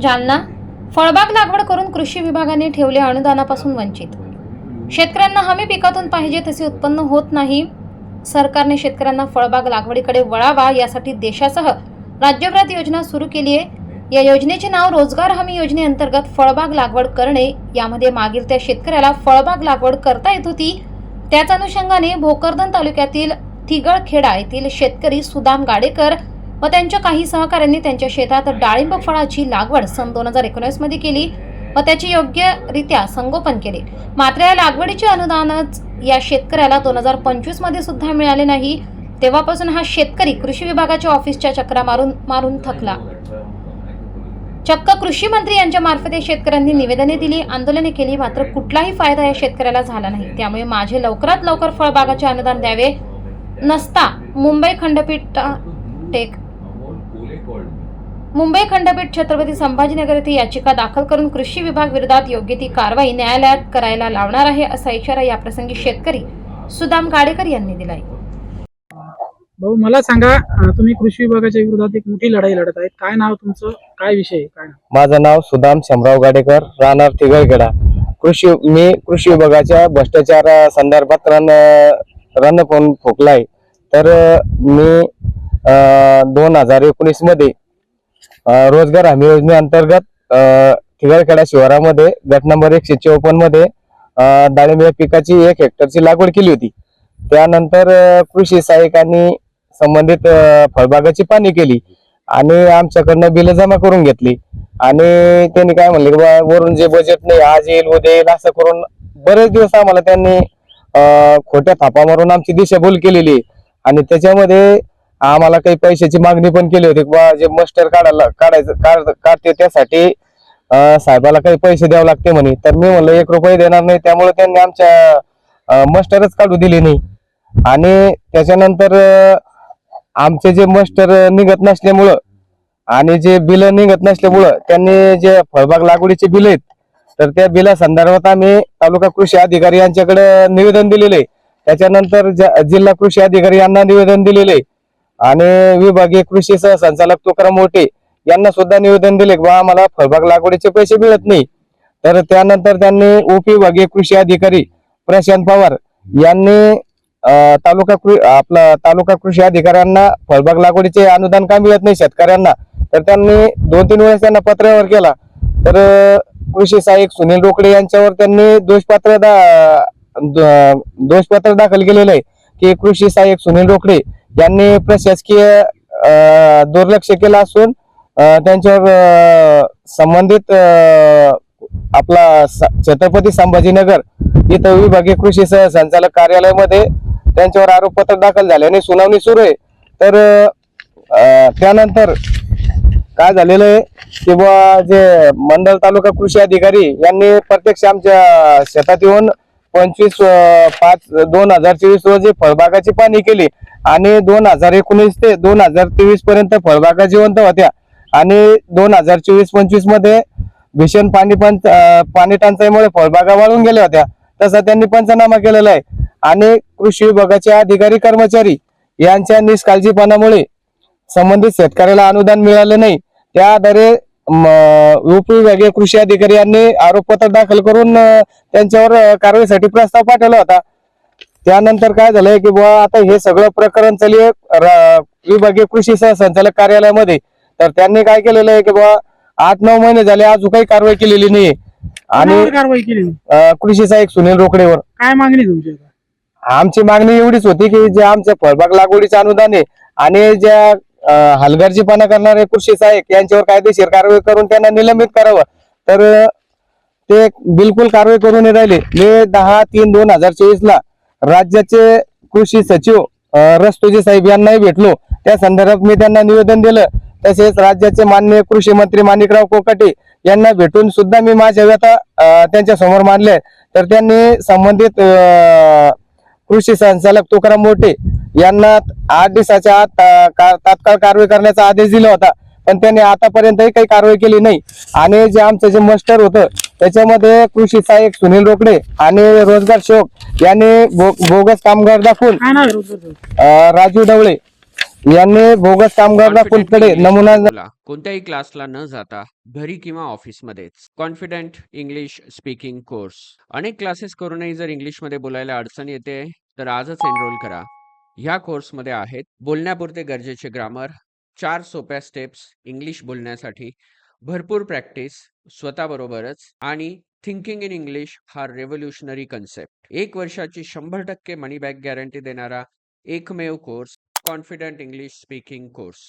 जालना. फळबाग लागवड करून कृषी विभागाने ठेवले अनुदानापासून वंचित. शेतकऱ्यांना हमी पिकातून पाहिजे तसे उत्पन्न होत नाही. सरकारने शेतकऱ्यांना फळबाग लागवडीकडे वळावा यासाठी देशासह राज्यभरात योजना सुरू केली आहे. या योजनेचे नाव रोजगार हमी योजनेअंतर्गत फळबाग लागवड करणे. यामध्ये मागील त्या शेतकऱ्याला फळबाग लागवड करता येत होती. त्याच अनुषंगाने भोकरदन तालुक्यातील थिगळखेडा येथील शेतकरी सुदाम गाडेकर व त्यांच्या काही सहकाऱ्यांनी त्यांच्या शेतात डाळिंब फळाची लागवड सन दोन हजार एकोणीसमध्ये केली व त्याचे योग्यरित्या संगोपन केले. मात्र या लागवडीचे अनुदानच या शेतकऱ्याला दोन हजार पंचवीसमध्ये सुद्धा मिळाले नाही. तेव्हापासून हा शेतकरी कृषी विभागाच्या ऑफिसच्या चक्रा मारून मारून थकला. चक्क कृषी मंत्री यांच्या मार्फत या शेतकऱ्यांनी निवेदने दिली आंदोलने केली मात्र कुठलाही फायदा या शेतकऱ्याला झाला नाही. त्यामुळे माझे लवकरात लवकर फळबागाचे अनुदान द्यावे नसता मुंबई खंडपीठ टेक मुंबई खंडपीठ छत्रपती संभाजीनगर येथे याचिका दाखल करून कृषी विभाग विरोधात योग्य ती कारवाई न्यायालयात करायला लावणार आहे असा इशारा याप्रसंगी शेतकरी सुदाम गाडेकर यांनी दिलाय. भाऊ मला सांगा तुम्ही कृषी विभागाच्या विरोधात एक मोठी लढाई लढत आहेत. काय नाव तुमचं? काय विषय आहे? काय नाव? माझं नाव सुदाम शमराव गाडेकर राहणार तिगळखेडा कृषी मी कृषी विभागाच्या भ्रष्टाचार संदर्भात रण रणफोन फुकलाय तर मी दोन हजार एकोणीसमध्ये रोजगार हमी योजनेअंतर्गत अं, तिगळखेडा शिवारामध्ये गट नंबर एकशे चौपन्नमध्ये डाळिंब या पिकाची एक हेक्टरची लागवड केली होती त्यानंतर कृषी सहाय्यकांनी संबंधित फळबागाची पाणी केली आणि आमच्याकडनं बिल जमा करून घेतली आणि त्यांनी काय म्हणले की बा वरून जे बजेट नाही आज येईल उद्या येईल असं करून बरेच दिवस आम्हाला त्यांनी खोट्या थापा मारून आमची दिशाभूल केलेली आहे. आणि त्याच्यामध्ये आम्हाला काही पैशाची मागणी पण केली होती बा जे मस्टर काढायला काढायचं काढ काढते त्यासाठी साहेबाला काही पैसे द्यावे लागते म्हणे तर मी म्हणलं एक रुपये देणार नाही त्यामुळे त्यांनी आमच्या मस्टरच काढू दिली नाही आणि त्याच्यानंतर आमचे जे मस्टर निघत नसल्यामुळं आणि जे बिल निघत नसल्यामुळं त्यांनी जे फळबाग लागवडीचे बिल आहेत तर त्या बिला संदर्भात आम्ही तालुका कृषी अधिकारी यांच्याकडे निवेदन दिलेले आहे. त्याच्यानंतर जिल्हा कृषी अधिकारी यांना निवेदन दिलेले आहे. आणि विभागीय कृषी सहसंचालक तुकाराम मोठे यांना सुद्धा निवेदन दिले की बा आम्हाला फळबाग लागवडीचे पैसे मिळत नाही. तर त्यानंतर त्यांनी उपविभागीय कृषी अधिकारी प्रशांत पवार यांनी तालुका कृ- आपला तालुका कृषी अधिकाऱ्यांना फळबाग लागवडीचे अनुदान का मिळत नाही शेतकऱ्यांना? तर त्यांनी दोन तीन वेळेस त्यांना पत्रावर केला. तर कृषी सहाय्यक सुनील रोकडे यांच्यावर त्यांनी दोषपात्र दा दोषपत्र दाखल केलेलं आहे. की कृषी सहाय्यक सुनील रोकडे यांनी प्रशासकीय दुर्लक्ष केलं असून त्यांच्यावर संबंधित आपला स- छत्रपती संभाजीनगर इथं विभागीय कृषी सहसंचालक कार्यालयामध्ये त्यांच्यावर आरोपपत्र दाखल झाले आणि सुनावणी सुरू आहे. तर त्यानंतर काय झालेलं आहे की बुवा जे मंडल तालुका कृषी अधिकारी यांनी प्रत्यक्ष आमच्या शेतात येऊन पंचवीस पाच दोन हजार चोवीस रोजी फळबागाची पाहणी केली. आणि दोन हजार एकोणीस ते दोन हजार तेवीस पर्यंत फळबागा जिवंत होत्या. आणि दोन हजार चोवीस पंचवीसमध्ये भीषण पाणी पण पाणी टंचाईमुळे फळबागा वाळून गेल्या होत्या. तसा त्यांनी पंचनामा केलेला आहे. आणि कृषी विभागाचे अधिकारी कर्मचारी यांच्या निष्काळजीपणामुळे संबंधित शेतकऱ्याला अनुदान मिळाले नाही. त्या आधारे उपविभागीय कृषी अधिकारी यांनी आरोपपत्र दाखल करून त्यांच्यावर कारवाईसाठी प्रस्ताव पाठवला होता. त्यानंतर काय झालंय की बुवा आता हे सगळं प्रकरण चालू आहे विभागीय कृषी संचालक कार्यालयामध्ये. तर त्यांनी काय केलेलं आहे की बुवा आठ नऊ महिने झाले अजून काही कारवाई केलेली नाहीये. आणि कारवाई केली? कृषी सहाय्यक सुनील रोकडेवर. काय मागणी तुमची? आमची मागणी एवढीच होती की जे आमच्या फळबाग लागवडीचे अनुदान आहे आणि ज्या हलगर्जीपणा करणारे कृषी सहाय्यक यांच्यावर कायदेशीर कारवाई करून त्यांना निलंबित करावं. तर ते बिलकुल कारवाई करून राहिले. मे दहा तीन दोन हजार चोवीस ला राज्याचे कृषी सचिव रस्तोजी साहेब यांनाही भेटलो. त्या संदर्भात मी त्यांना निवेदन दिलं. तसेच राज्याचे माननीय कृषी मंत्री माणिकराव कोकाटे यांना भेटून सुद्धा मी माझ्या व्यथा त्यांच्यासमोर मांडले. तर त्यांनी संबंधित कृषी संचालक तुकाराम मोठे यांना आठ दिवसाच्या आत तात्काळ कारवाई करण्याचा आदेश दिला होता. पण त्यांनी आतापर्यंतही काही कारवाई केली नाही. आणि जे आमचं जे मस्टर होतं त्याच्यामध्ये कृषी सहाय्यक सुनील रोकडे आणि रोजगार सेवक यांनी बोगस कामगार दाखवून राजू ढवळे यांनी बोगस कुठकडे English नमुना. कोणत्याही क्लासला न जाता घरी किंवा ऑफिसमध्येच कॉन्फिडंट इंग्लिश स्पीकिंग कोर्स अनेक क्लासेस करूनही जर इंग्लिशमध्ये बोलायला अडचण येते तर आजच एनरोल करा. ह्या कोर्समध्ये आहेत. बोलण्यापुरते गरजेचे ग्रामर चार सोप्या स्टेप्स इंग्लिश बोलण्यासाठी भरपूर प्रॅक्टिस स्वतःबरोबरच आणि थिंकिंग इन इंग्लिश हा रेव्होल्युशनरी कन्सेप्ट एक वर्षाची शंभर टक्के मनी बॅक गॅरंटी देणारा एकमेव course confident English speaking course